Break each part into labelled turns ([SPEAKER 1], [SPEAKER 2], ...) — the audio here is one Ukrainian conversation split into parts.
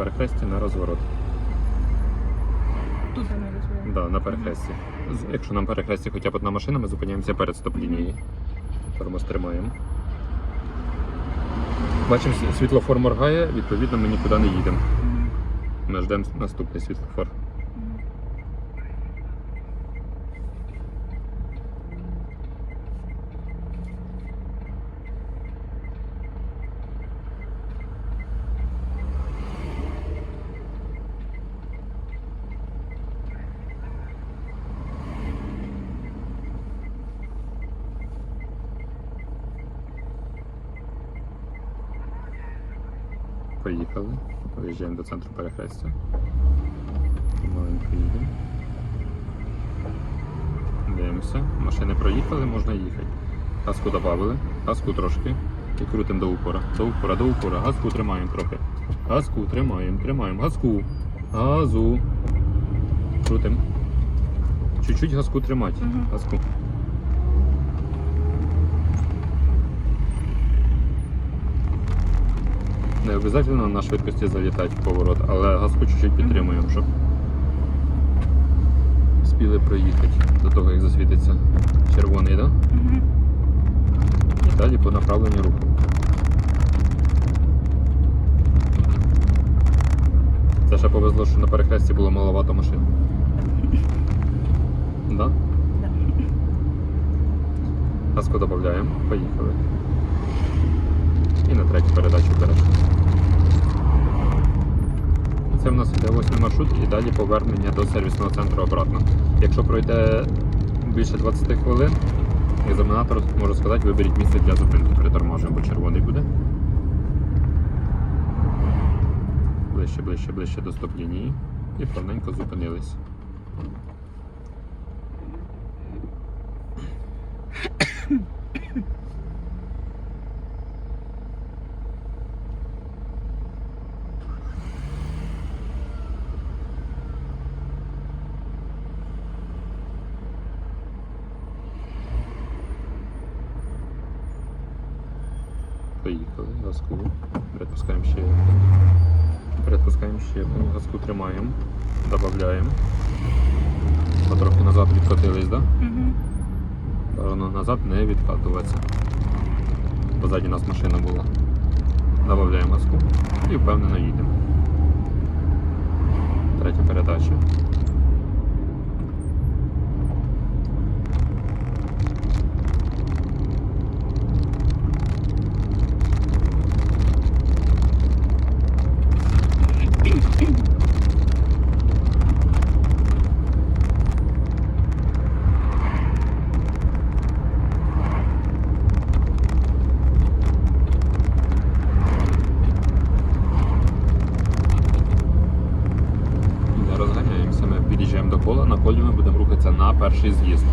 [SPEAKER 1] перехресті на розворот.
[SPEAKER 2] Тут не розумію.
[SPEAKER 1] Да, на перехресті. Якщо нам перехресті хоча б одна машина, ми зупиняємося перед стоп-лінією. Тормоз тримаємо. Бачимо, світлофор моргає, відповідно, ми нікуди не їдемо. Ми ждемо наступний світлофор. Поїхали. Виїжджаємо до центру перехрестя. Маленько їдемо. Дивимося. Машини проїхали, можна їхати. Газку додали, газку трошки. І крутимо до упора. До упора, до упора. Газку тримаємо трохи. Газку тримаємо, тримаємо. Газку. Газу. Крутимо. Чуть-чуть газку тримати. Газку. Не обов'язково на швидкості залітати в поворот, але газку чуть-чуть підтримуємо, щоб спіли проїхати до того, як засвітиться червоний, да? І далі по направленню руху. Це ще повезло, що на перехресті було маловато машин. Да. Газку додаємо, поїхали. І на третю передачу береш. Це в нас йде восьмий маршрут і далі повернення до сервісного центру обратно. Якщо пройде більше 20 хвилин, екзаменатор може сказати, виберіть місце для зупинки. Притормажуємо, бо червоний буде. Ближче, ближче, ближче до стоп-лінії. І плавненько зупинились. Поїхали, газку. Перепускаємо ще. Перепускаємо ще, газку тримаємо, додаємо. Потрохи назад відкотились, так? Да?
[SPEAKER 2] Мгм.
[SPEAKER 1] Бажано назад не відкатуватися. Позаді нас машина була. Добавляємо газку і впевнено їдемо. Третя передача. Не розганяємося, ми під'їжджаємо до кола, на колі ми будемо рухатися на перший з'їзд.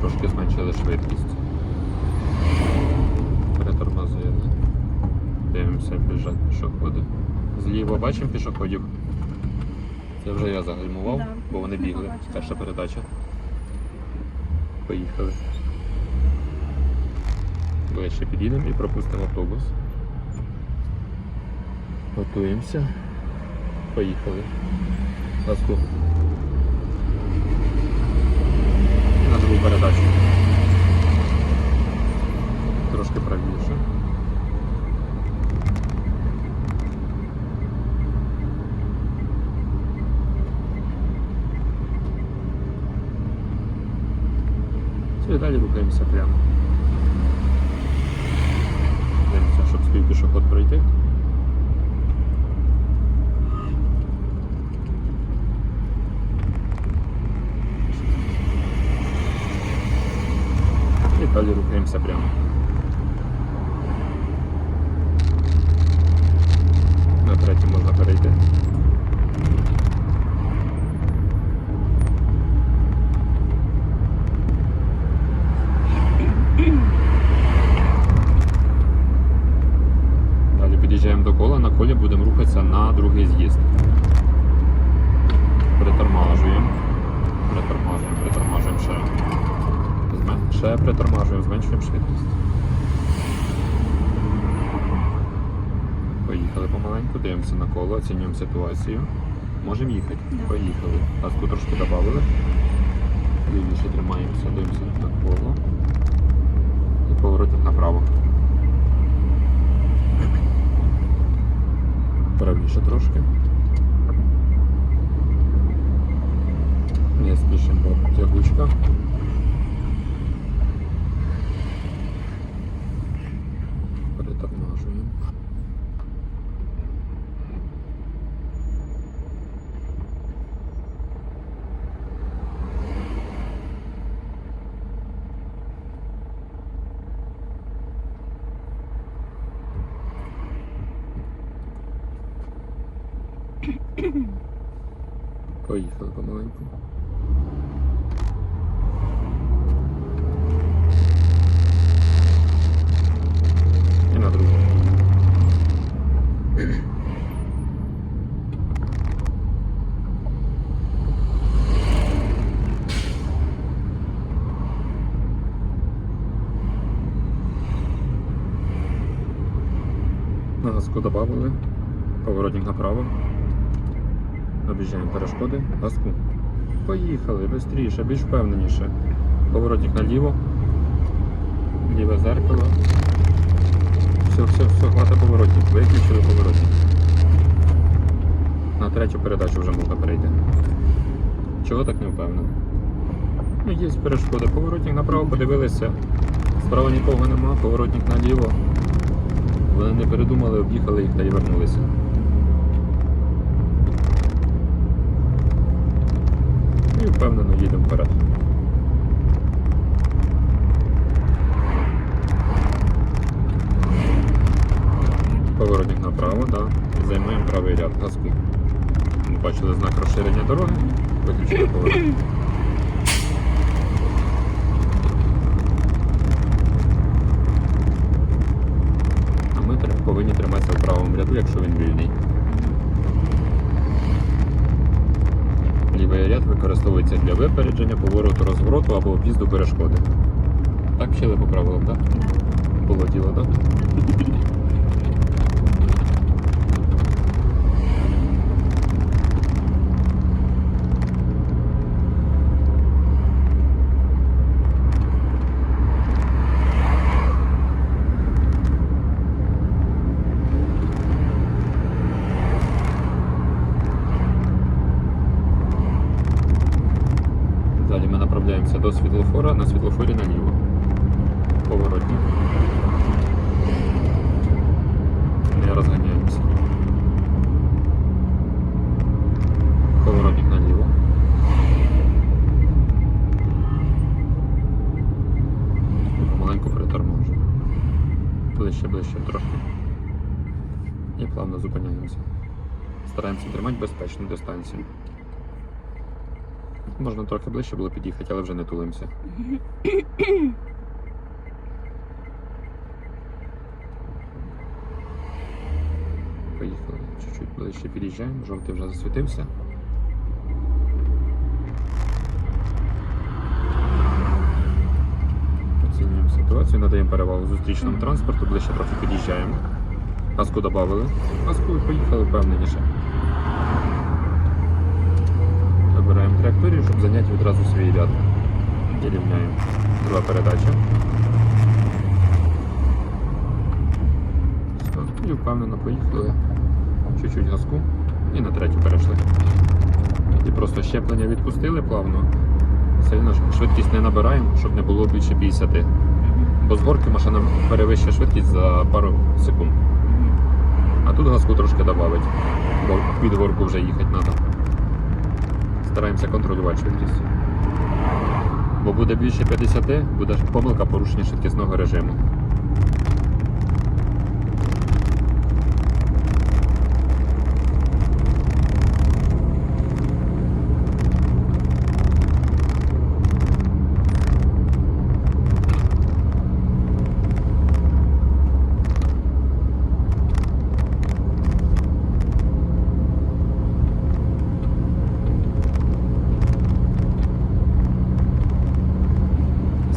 [SPEAKER 1] Трошки зменшили швидкість. Перетормозили. Дивимося, біжать пішоходи. Зліва бачимо пішоходів. Це вже я загальмував,
[SPEAKER 2] Да.
[SPEAKER 1] бо вони бігли. Перша передача. Поїхали. Ближче підійдемо і пропустимо автобус. Готуємося. Поїхали. Газку. І на другу передачу. Трошки правіше. Все, далі рухаємося прямо. Дивимося, щоб спів пішоход пройти. І далі рухаємося прямо. На третій можна перейти. Далі під'їжджаємо до кола, на колі будемо рухатися на другий з'їзд. Притормажуємо. Притормажуємо, притормажуємо ще. Змен- Ще притормажуємо, зменшуємо швидкість. Поїхали. помаленьку, дивимося на коло, оцінюємо ситуацію. Можемо їхати.
[SPEAKER 2] Да.
[SPEAKER 1] Поїхали. Газку трошки додали. Лівіше тримаємося, дивимося на коло. І поворотник направо. Правіше трошки. Не спішимо, тягучка. Поїхали помаленьку. І на другу. На газку добавили. Поворотник направо. Об'їжджаємо перешкоди. Газку. Поїхали, швидше, більш впевненіше. Поворотник наліво. Ліве зеркало. Все, все, все, хвата поворотник. Виключили поворотник. На третю передачу вже можна перейти. Чого так не впевнений? Ну, є перешкоди. Поворотник направо подивилися. Справа нікого нема, поворотник наліво. Вони не передумали, об'їхали їх та й вернулися. І впевнено їдемо вперед. Поворотник направо, да. Займаємо правий ряд газку. Ми бачили знак розширення дороги, виключили поворот. А ми повинні триматися в правому ряду, якщо він вільний. Лівий ряд використовується для випередження, повороту, розвороту або об'їзду перешкоди. Так вчили по правилам, так? Було діло, так? Далі ми направляємося до світлофора, на світлофорі наліво. Поворотник. Не розганяємося. Поворотник наліво. Помаленьку приторможуємо. Ближче, ближче трошки. І плавно зупиняємося. Стараємося тримати безпечну дистанцію. Можна трохи ближче було під'їхати, але вже не тулимося. Поїхали. Чуть-чуть ближче під'їжджаємо, жовтий вже засвітився. Оцінюємо ситуацію, надаємо перевагу зустрічному транспорту, ближче трохи під'їжджаємо. Газку додали. Газку і поїхали впевненіше. Вибираємо щоб зайняти відразу свій ряд. І рівняємо. Друга передача. І впевнено поїхали. Чуть-чуть газку. І на третю перейшли. І просто щеплення відпустили плавно. Сильно швидкість не набираємо, щоб не було більше 50. Бо з горки машина перевищує швидкість за пару секунд. А тут газку трошки додавить, бо під горку вже їхати треба. Стараємося контролювати швидкість. Бо буде більше 50, буде помилка порушення швидкісного режиму.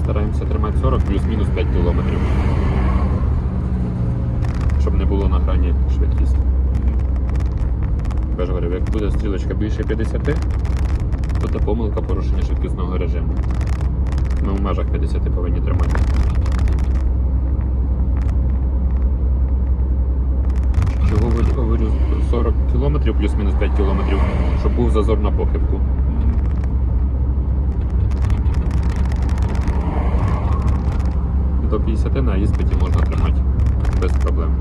[SPEAKER 1] Стараємося тримати 40 плюс-мінус 5 кілометрів. Щоб не було на грані швидкість. Я говорю, як буде стрілочка більше 50, то це помилка порушення швидкісного режиму. Ми в межах 50 повинні тримати. Чого говорю 40 км плюс-мінус 5 км, щоб був зазор на похибку. До 50 на іспиті можна тримати без проблем.